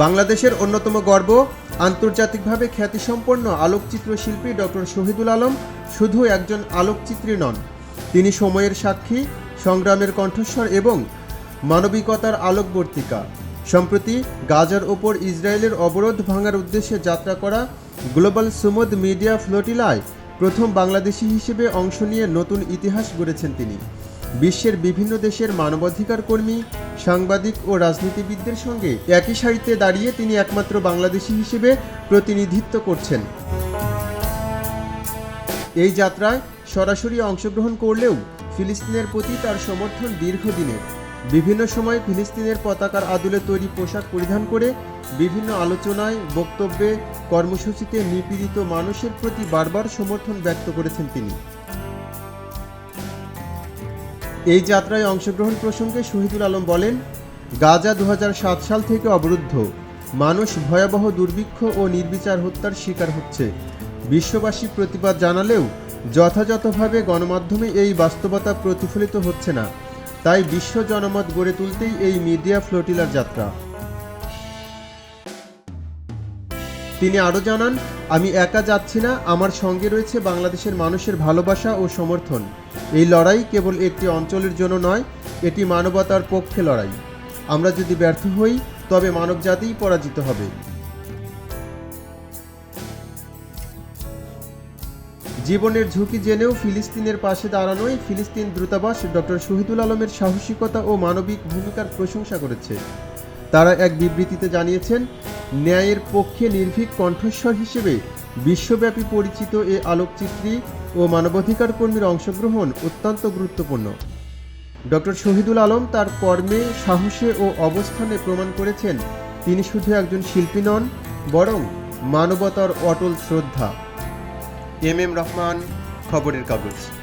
বাংলাদেশের অন্যতম গর্ব, আন্তর্জাতিকভাবে খ্যাতিসম্পন্ন আলোকচিত্র শিল্পী ডক্টর শহীদুল আলম শুধু একজন আলোকচিত্রী নন, তিনি সময়ের সাক্ষী, সংগ্রামের কণ্ঠস্বর এবং মানবিকতার আলোকবর্তিকা। সম্প্রতি গাজার ওপর ইসরায়েলের অবরোধ ভাঙার উদ্দেশ্যে যাত্রা করা গ্লোবাল সুমদ মিডিয়া ফ্লোটিলায় প্রথম বাংলাদেশি হিসেবে অংশ নিয়ে নতুন ইতিহাস গড়েছেন তিনি। বিশ্বের বিভিন্ন দেশের মানবাধিকার কর্মী, সাংবাদিক ও রাজনীতিবিদদের সঙ্গে একই সারিতে দাঁড়িয়ে তিনি একমাত্র বাংলাদেশি হিসেবে প্রতিনিধিত্ব করছেন। এই যাত্রায় সরাসরি অংশগ্রহণ করলেও ফিলিস্তিনের প্রতি তার সমর্থন দীর্ঘদিনের। বিভিন্ন সময় ফিলিস্তিনের পতাকার আদলে তৈরি পোশাক পরিধান করে বিভিন্ন আলোচনায়, বক্তব্যে, কর্মসূচিতে নিপীড়িত মানুষের প্রতি বারবার সমর্থন ব্যক্ত করেছেন তিনি। এই যাত্রায় অংশগ্রহণ প্রসঙ্গে শহীদুল আলম বলেন, গাজা দু হাজার সাত সাল থেকে অবরুদ্ধ। মানুষ ভয়াবহ দুর্ভিক্ষ ও নির্বিচার হত্যার শিকার হচ্ছে। বিশ্ববাসী প্রতিবাদ জানালেও যথাযথভাবে গণমাধ্যমে এই বাস্তবতা প্রতিফলিত হচ্ছে না। তাই বিশ্ব জনমত গড়ে তুলতেই এই মিডিয়া ফ্লোটিলার যাত্রা। তিনি আরও জানান, আমি একা যাচ্ছি না, আমার সঙ্গে রয়েছে বাংলাদেশের মানুষের ভালোবাসা ও সমর্থন। এই লড়াই কেবল একটি অঞ্চলের জন্য নয়, এটি মানবতার পক্ষে লড়াই। আমরা যদি ব্যর্থ হই, তবে মানবজাতিই পরাজিত হবে। জীবনের ঝুঁকি জেনেও ফিলিস্তিনের পাশে দাঁড়ানোয় ফিলিস্তিন দূতাবাস ডক্টর শহীদুল আলমের সাহসিকতা ও মানবিক ভূমিকার প্রশংসা করেছে। তারা এক বিবৃতিতে জানিয়েছেন ন্যায়ের পক্ষে নির্ভীক কণ্ঠস্বর হিসেবে বিশ্বব্যাপী পরিচিত এ আলোকচিত্রী ও মানবাধিকার কর্মীর অংশগ্রহণ অত্যন্ত গুরুত্বপূর্ণ। ডক্টর শহীদুল আলম তার কর্মে, সাহসে ও অবস্থানে প্রমাণ করেছেন তিনি শুধু একজন শিল্পী নন, বরং মানবতার অটল শ্রদ্ধা। এম এম রহমান, খবরের কাগজ।